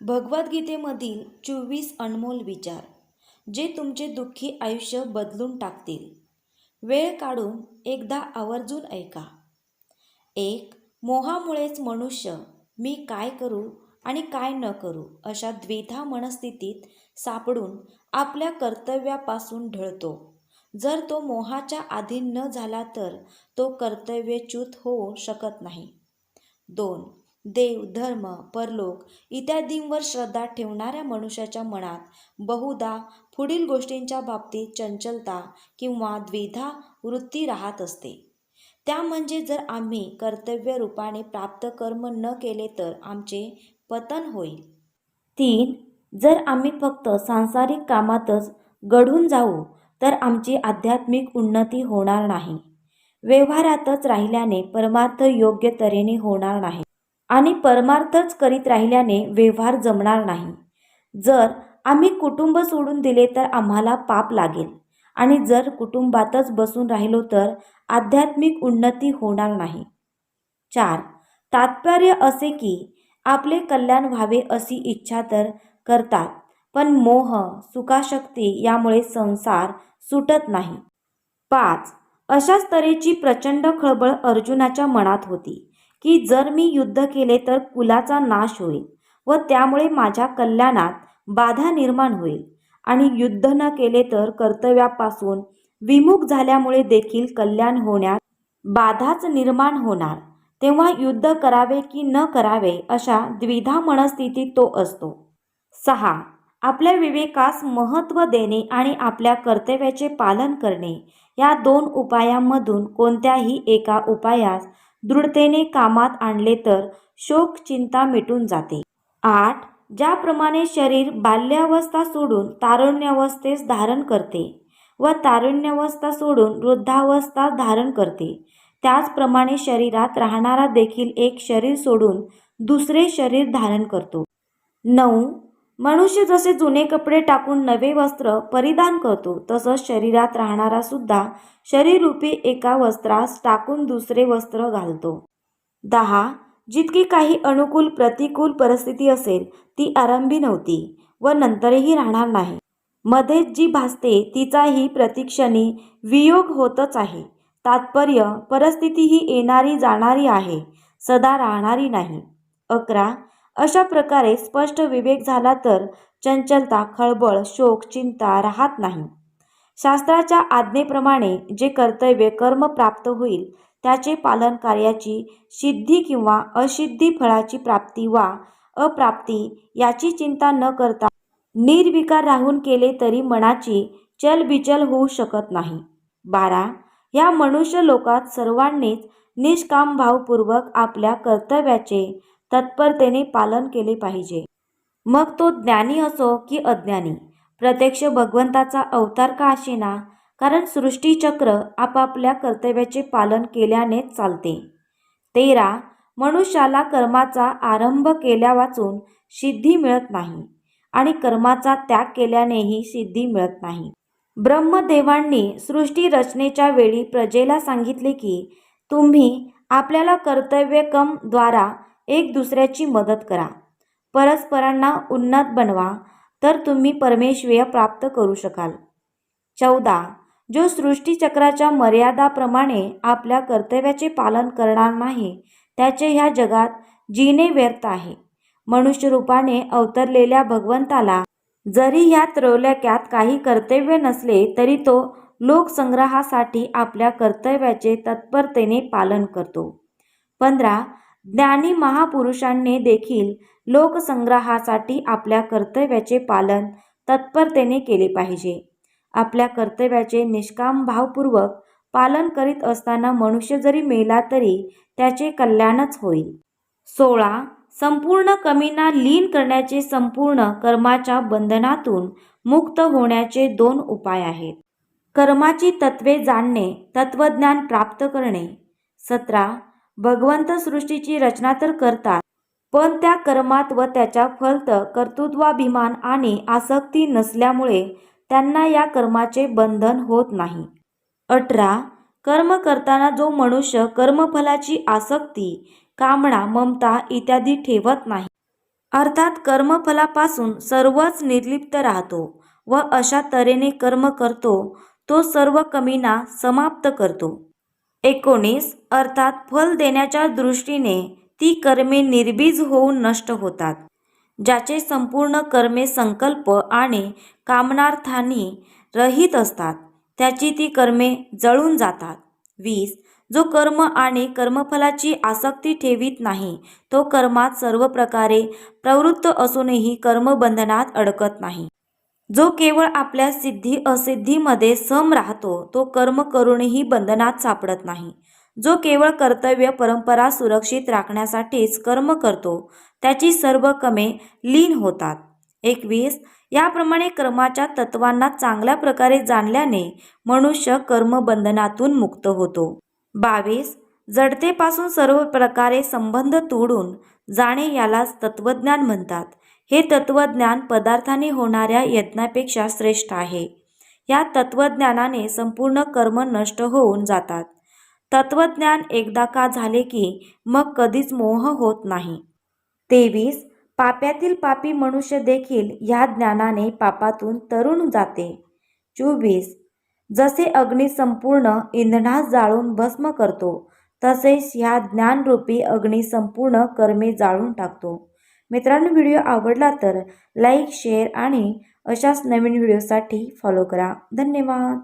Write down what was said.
भगवद्गीतेमधील चोवीस अनमोल विचार जे तुमचे दुःखी आयुष्य बदलून टाकतील. वेळ काढून एकदा आवर्जून ऐका. एक मोहामुळेच मनुष्य मी काय करू आणि काय न करू अशा द्विधा मनस्थितीत सापडून आपल्या कर्तव्यापासून ढळतो. जर तो मोहाच्या अधीन न झाला तर तो कर्तव्यच्युत होऊ शकत नाही. दोन देव धर्म परलोक इत्यादींवर श्रद्धा ठेवणाऱ्या मनुष्याच्या मनात बहुधा पुढील गोष्टींच्या बाबतीत चंचलता किंवा द्विधा वृत्ती राहत असते. त्या म्हणजे जर आम्ही कर्तव्य रूपाने प्राप्त कर्म न केले तर आमचे पतन होईल. तीन जर आम्ही फक्त सांसारिक कामातच गढून जाऊ तर आमची आध्यात्मिक उन्नती होणार नाही. व्यवहारातच राहिल्याने परमार्थ योग्य तऱ्हेने होणार नाही. आणि परमार्थच करीत राहिल्याने व्यवहार जमणार नाही. जर आम्ही कुटुंब सोडून दिले तर आम्हाला पाप लागेल. आणि जर कुटुंबातच बसून राहिलो तर आध्यात्मिक उन्नती होणार नाही. चार तात्पर्य असे की आपले कल्याण व्हावे अशी इच्छा तर करतात पण मोह सुखाशक्ती यामुळे संसार सुटत नाही. पाच अशाच तऱ्हेची प्रचंड खळबळ अर्जुनाच्या मनात होती. की जर मी युद्ध केले तर कुलाचा नाश होईल व त्यामुळे माझ्या कल्याणात बाधा निर्माण होईल. आणि युद्ध न केले तर कर्तव्यापासून विमुख झाल्यामुळे देखील कल्याण होण्यात बाधाच निर्माण होणार. तेव्हा युद्ध करावे की न करावे अशा द्विधा मनस्थितीत तो असतो. सहा. आपल्या विवेकास महत्त्व देणे आणि आपल्या कर्तव्याचे पालन करणे या दोन उपायांमधून कोणत्याही एका उपायास दृढतेने कामात आणले तर शोक चिंता मिटून जाते. आठ ज्याप्रमाणे शरीर बाल्यावस्था सोडून तारुण्यावस्थेस धारण करते व तारुण्यावस्था सोडून वृद्धावस्था धारण करते त्याचप्रमाणे शरीरात राहणारा देखील एक शरीर सोडून दुसरे शरीर धारण करतो. नऊ मनुष्य जसे जुने कपडे टाकून नवे वस्त्र परिधान करतो तसंच शरीरात राहणारा सुद्धा शरीररूपी एका वस्त्रास टाकून दुसरे वस्त्र घालतो. दहा. जितकी काही अनुकूल प्रतिकूल परिस्थिती असेल ती आरंभी नव्हती व नंतरही राहणार नाही. मध्येच जी भासते तिचाही प्रतिक्षणी वियोग होतच आहे. तात्पर्य परिस्थिती ही येणारी जाणारी आहे सदा राहणारी नाही. अकरा. अशा प्रकारे स्पष्ट विवेक झाला तर चंचलता खळबळ शोक चिंता राहत नाही. शास्त्राच्या आज्ञेप्रमाणे जे कर्तव्य कर्म प्राप्त होईल त्याचे पालन कार्याची सिद्धी किंवा असिद्धी फळाची प्राप्ती वा अप्राप्ती याची चिंता न करता निर्विकार राहून केले तरी मनाची चलबिचल होऊ शकत नाही. बारा या मनुष्य लोकात सर्वांनीच निष्काम भावपूर्वक आपल्या कर्तव्याचे तत्परतेने पालन केले पाहिजे. मग तो ज्ञानी असो की अज्ञानी प्रत्यक्ष भगवंताचा अवतार का असेना? कारण सृष्टीचक्र आपापल्या कर्तव्याचे पालन केल्यानेच चालते. तेरा मनुष्याला कर्माचा आरंभ केल्या वाचून सिद्धी मिळत नाही आणि कर्माचा त्याग केल्यानेही सिद्धी मिळत नाही. ब्रह्मदेवांनी सृष्टी रचनेच्या वेळी प्रजेला सांगितले की तुम्ही आपल्याला कर्तव्यकम द्वारा एक दुसऱ्याची मदत करा. परस्परांना उन्नत बनवा तर तुम्ही परमेश्वय प्राप्त करू शकाल. चौदा. जो सृष्टीचक्राच्या मर्यादाप्रमाणे आपल्या कर्तव्याचे पालन करणार नाही त्याचे ह्या जगात जीने व्यर्थ आहे. मनुष्यरूपाने अवतरलेल्या भगवंताला जरी ह्या त्रैलोक्यात काही कर्तव्य नसले तरी तो लोकसंग्रहासाठी आपल्या कर्तव्याचे तत्परतेने पालन करतो. पंधरा. ज्ञानी महापुरुषांनी देखील लोकसंग्रहासाठी आपल्या कर्तव्याचे पालन तत्परतेने केले पाहिजे. आपल्या कर्तव्याचे निष्काम भावपूर्वक पालन करीत असताना मनुष्य जरी मेला तरी त्याचे कल्याणच होईल. सोळा. संपूर्ण कमीना लीन करण्याचे संपूर्ण कर्माच्या बंधनातून मुक्त होण्याचे दोन उपाय आहेत. कर्माची तत्वे जाणणे तत्वज्ञान प्राप्त करणे. सतरा. भगवंत सृष्टीची रचना तर करतात पण त्या कर्मात व त्याच्या फलत कर्तृत्वाभिमान आणि आसक्ती नसल्यामुळे त्यांना या कर्माचे बंधन होत नाही. अठरा. कर्म करताना जो मनुष्य कर्मफलाची आसक्ती कामना ममता इत्यादी ठेवत नाही अर्थात कर्मफलापासून सर्वच निर्लिप्त राहतो व अशा तऱ्हेने कर्म करतो तो सर्व कमीना समाप्त करतो. एकोणीस अर्थात फल देण्याच्या दृष्टीने ती कर्मे निर्बीज होऊन नष्ट होतात ज्याचे संपूर्ण कर्मे संकल्प आणि कामनार्थांनी रहित असतात त्याची ती कर्मे जळून जातात. वीस जो कर्म आणि कर्मफलाची आसक्ती ठेवीत नाही तो कर्मात सर्व प्रकारे प्रवृत्त असूनही कर्मबंधनात अडकत नाही. जो केवळ आपल्या सिद्धी असिद्धीमध्ये सम राहतो तो कर्म करूनही बंधनात सापडत नाही. जो केवळ कर्तव्य परंपरा सुरक्षित राखण्यासाठीच कर्म करतो त्याची सर्व कमे लीन होतात. एकवीस याप्रमाणे कर्माच्या तत्वांना चांगल्या प्रकारे जाणल्याने मनुष्य कर्मबंधनातून मुक्त होतो. बावीस जडतेपासून सर्व प्रकारे संबंध तोडून जाणे यालाच तत्वज्ञान म्हणतात. हे तत्वज्ञान पदार्थाने होणाऱ्या यत्नापेक्षा श्रेष्ठ आहे. या तत्वज्ञानाने संपूर्ण कर्म नष्ट होऊन जातात. तत्वज्ञान एकदा का झाले की मग कधीच मोह होत नाही. तेवीस पाप्यातील पापी मनुष्य देखील ह्या ज्ञानाने पापातून तरुण जाते. चोवीस जसे अग्नी संपूर्ण इंधनास जाळून भस्म करतो तसेच ह्या ज्ञानरूपी अग्नी संपूर्ण कर्मे जाळून टाकतो. मित्रांनो व्हिडिओ आवडला तर लाईक शेअर आणि अशाच नवीन व्हिडिओसाठी फॉलो करा. धन्यवाद.